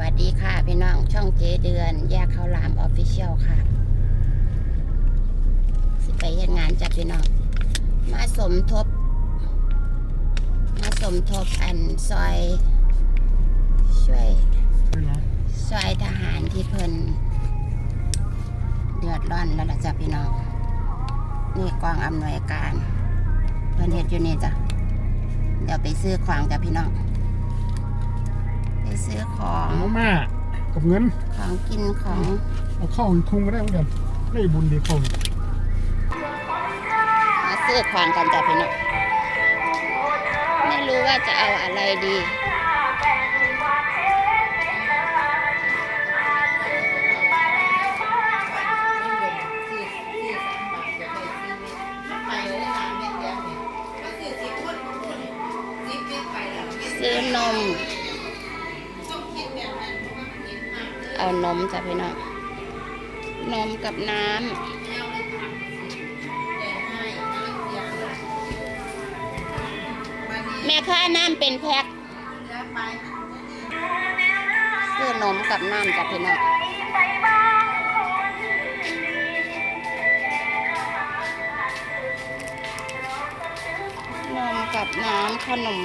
วัสดีค่ะ พี่น้องช่องเจเดือน แยกข้าวหลามออฟฟิเชียลค่ะ สิไปเฮ็ดงานจัดพี่น้อง มาสมทบ มาสมทบอันซอย ช่วยซอยทหารที่เพิ่นเดือดร้อนแล้วล่ะจ้ะพี่น้อง นี่กองอำนวยการ เพิ่นเฮ็ดอยู่นี่จ้ะ เดี๋ยวไปซื้อของจ้ะพี่น้อง ไปซื้อของเอามากับเงิน ของกินของเอาเข้าอีกทุงก็ได้เหมือนกันได้บุญดีเข้าอีกมาซื้อของกันจ้ะพี่น้องไม่รู้ว่าจะเอาอะไรดีซื้อนม เอานมจ้ะพี่น้องนมกับน้ำแม่ค้าน้ำเป็นแพ็คซื้อนมกับน้ำจ้ะพี่น้องนมกับน้ำขนม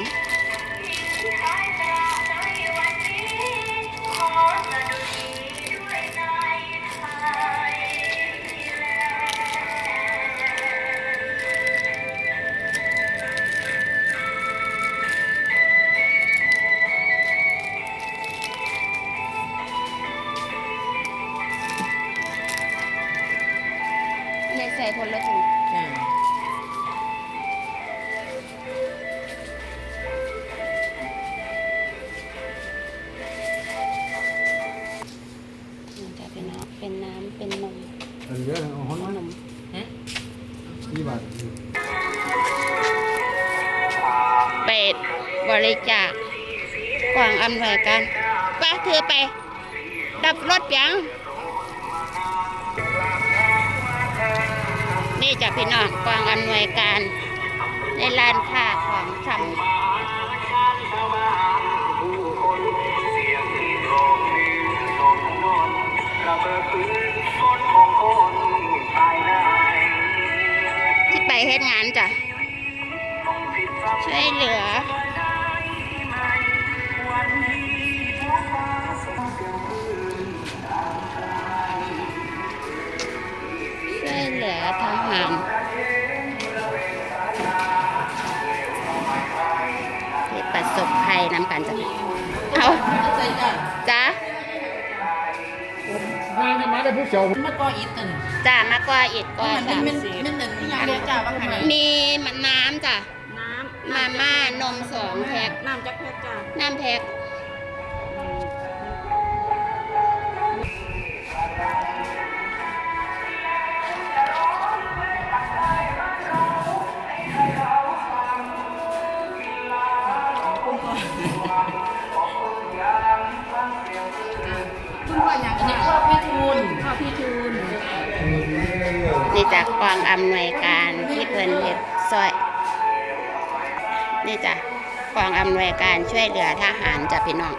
ริจาคกล่องอำนวยการป้าเธอไป ดับรถยังนี่จะพี่น้องกล่องอำนวยการ ในร้านค้าของชำที่ไปเฮ็ดงาน สบภัยนำกันจ้ะเอาใส่จ้าจ้ะงานจะมาได้ผู้เชี่ยวมันมาก่ออิฐตัวนี้จ้ามากกว่าอิดกว่ามันจ้ะมันมันหนึ่งที่ยังเรียกจ้าว่าขนาดมีมันน้ำจ้ะน้ำมาม่านมสองแพ็คน้ำจักแพ็กจ้าน้ำแพ็ค ออยากอันนี้พ่อพี่ทูลพ่อพี่ทูลนี่จากกองอำนวยการที่เพิ่นเฮ็ดซอย นี่จ้ะกองอำนวยการช่วยเหลือทหารจ้ะพี่น้อง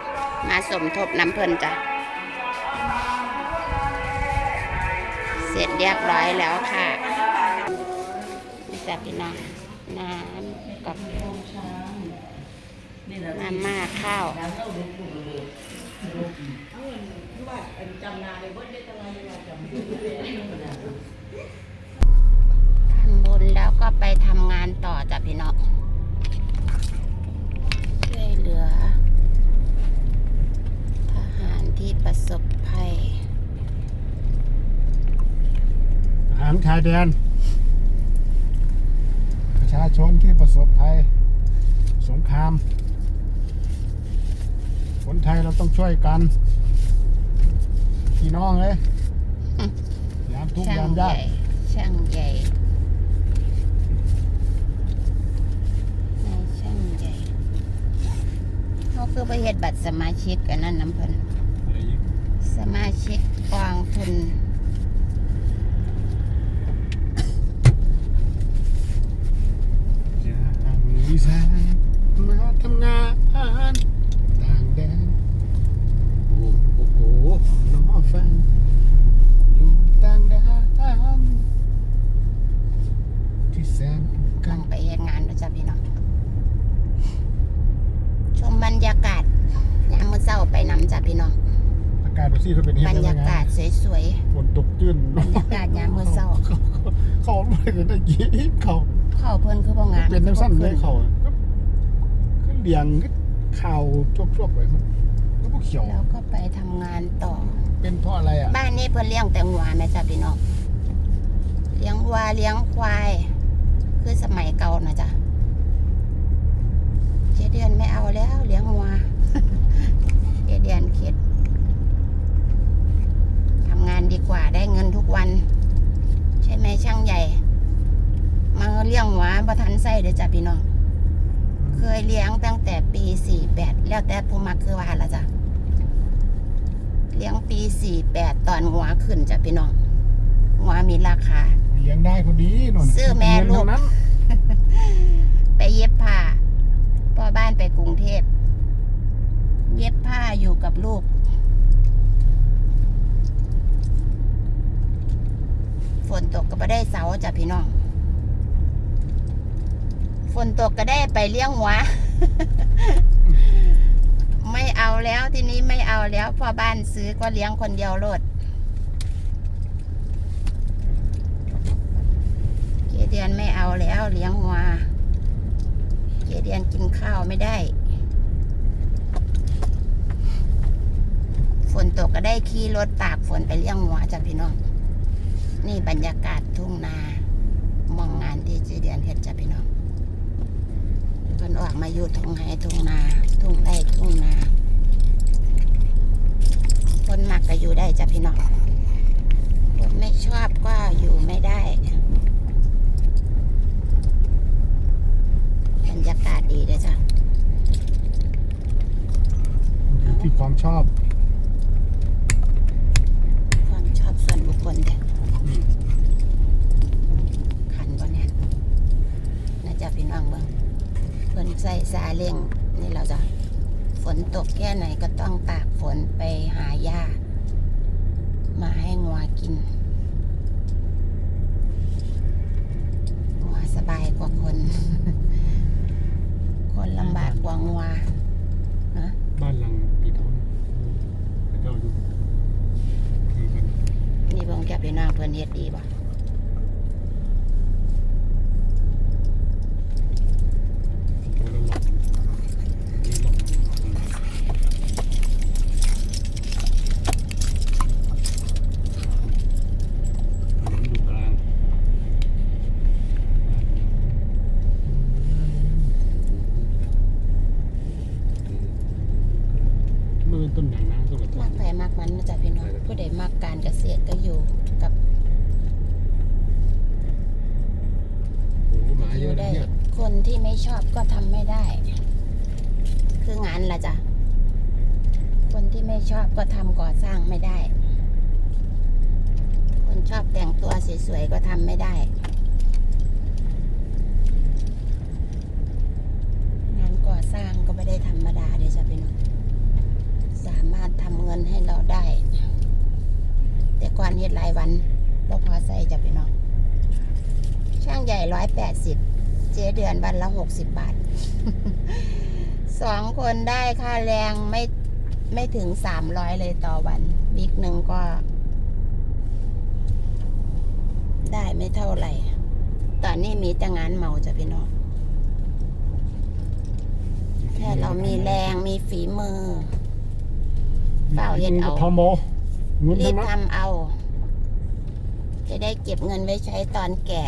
มาสมทบน้ำเพิ่นจ้ะ เสร็จเรียบร้อยแล้วค่ะ นี่จ้ะพี่น้อง น้ำกับมาม่าข้าว จำนาเลยว่าได้ตะวันเวลาจำทำบุญแล้วก็ไปทำงานต่อจ้ะพี่น้องช่วยเหลือ ทหารที่ประสบภัย อาหารชายแดน ประชาชนที่ประสบภัย สงคราม คนไทยเราต้องช่วยกัน พี่น้องเลยอืมยามทุกข์ช่างยามใหยาญ่กช่างใหญ่นายช่างใหญ่เขาคือไปเฮ็ดบัตรสมาชิกกันนั่นน้ำเพิ่นสมาชิกกองทุน จากอีสานมาทำงานต่างแดนโอ้ ซี่เขาเป็นเฮ็ดบรรได้ยาไงกาศสวยฝนตกจื้นๆ บรรยากาศยามมื้อเช้า เขาไม่ได้ได้กี้เขาเข้าเพิ่นคือบ่งามเป็นน้ำสั้นคืเลอยบ่เขาก็ก็เลี้ยงก็ข่าวจวบๆไปครับแล้วพวกเขียว แล้วก็ไปทำงานต่อ เป็นเพราะอะไรอะบ้านนี้เพิ่นเลี้ยงแต่งัวแม่จ้ะพี่น้อง เลี้ยงวัวเลี้ยงควาย คือสมัยเก่านะจ๊ะเจเดือนไม่เอาแล้ว เลี้ยงวัว เจเดือนเข็ดทำงานดีกว่าได้เงินทุก วัน ใช่ไหมช่างใหญ่มาเลี้ยงวัวบ่ทันใส่เด้อจ้ะพี่น้อง เคยเลี้ยงตั้งแต่ปีสี่แปดแล้วแต่ผู้มักคือว่าละจ้ะเลี้ยงปีสี่แปดตอนหัวขึ้นจ้ะพี่น้องหัวมีราคาเลี้ยงได้พอดีนนซื้อแม่ลูกเงินเท่านั้นไปเย็บผ้าพ่อบ้านไปกรุงเทพ เย็บผ้าอยู่กับลูก ฝนตกก็ไม่ได้เสาจ้ะพี่น้อง ฝนตกก็ได้ไปเลี้ยงหัว ไม่เอาแล้วทีนี้ไม่เอาแล้วพ่อบ้านซื้อก็เลี้ยงคนเดียวโลดเจเดือนไม่เอาแล้วเลี้ยงหัวเจเดือนกินข้าวไม่ได้ ฝนตกก็ได้ขี่รถตากฝนไปเลี้ยงหัวจ้ะพี่น้อง นี่บรรยากาศทุ่งนามองงานที่เจเดือนเฮ็ดจ้ะพี่น้องเพิ่นออกมาอยู่ทุ่งไห้ทุ่งนา ทุ่งไร่ทุ่งนาคนมักก็อยู่ได้จ้ะพี่น้องคนไม่ชอบก็อยู่ไม่ได้บรรยากาศดีเด้อจ้ะอยู่ที่ความชอบ ความชอบส่วนบุคคลเด้อขันบ่เนี่ยน่าจะพี่น้องเบิ่งเพิ่น ใส่ซาเล้งนี่เราจะฝนตกแค่ไหนก็ต้องตากฝนไปหาหญ้า มาให้งัวกินงัวสบายกว่าคน คนลำบากกว่างัวนะบ้านหลังปีเท่านั้นพระเจ้าอยู่คือมันนี่เบิ่งแกพี่น้องเพิ่นเฮ็ดดีบ่ ตัวละหลอกนี่หลอกถนนอยู่กลางมันเป็นต้นหนังนะต้นกระ มั ท้อก น ไผมมักมันนะจ๊ะพี่น้องผู้ใดมักการเกษตรก็อยู่กับ โอ้โหหมา อ เย ยู่ อะนะ ได้ เนี่ย คนที่ ไม่ชอบก็ทำไม่ได้ คืองานละจ้ะ คนที่ไม่ชอบก็ทำก่อสร้างไม่ได้ คนชอบแต่งตัวสวยๆก็ทำไม่ได้ งานก่อสร้างก็ไม่ได้ธรรมดาเด้จ้ะพี่น้องสามารถทำเงินให้เราได้ แต่ก่อนเฮ็ดหลายวันบ่พอใส่จ้ะพี่น้องช่างใหญ่ร้อยแปดสิบ เจ๊เดือนวันละหกสิบบาทสองคนได้ค่าแรงไม่ไม่ถึงสามร้อยเลยต่อวันวีคหนึ่งก็ ได้ไม่เท่าไหร่ ตอนนี้มีแต่งานเมาจ้ะพี่น้องแค่เรามีแรงมีฝีมือเฝ้าเฮ็ดเอาทอมโมเงินรีทั้บงนั้นทำเอา จะได้เก็บเงินไว้ใช้ตอนแก่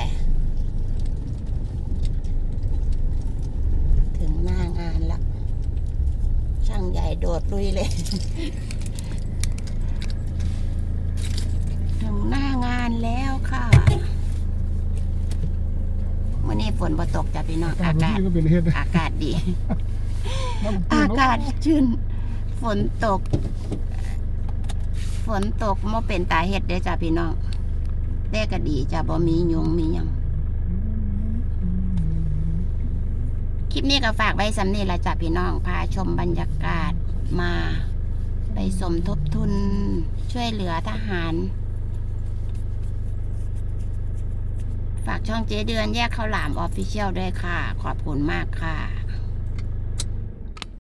ถึงหน้างานละ ช่างใหญ่โดดลุยเลยถึงหน้างานแล้วค่ะวันนี้ฝนบ่ตกจ้ะพี่น้องอากาศก็เป็นเฮ็ดอากาศดีน้ำตื้อานกาศชื้นฝนตก ฝนตกมาเป็นตาเห็ดได้อจ้ะพี่น้องแต่ก็ดีจ้ะบ่มียุงมีหยัง คลิปนี้ก็ฝากไว้สำนีละจ้ะพี่น้องพาชมบรรยากาศมา ไปสมทบทุนช่วยเหลือทหาร ฝากช่องเจเดือนแยกข้าวหลามออฟฟิเชียลด้วยค่ะ ขอบคุณมากค่ะ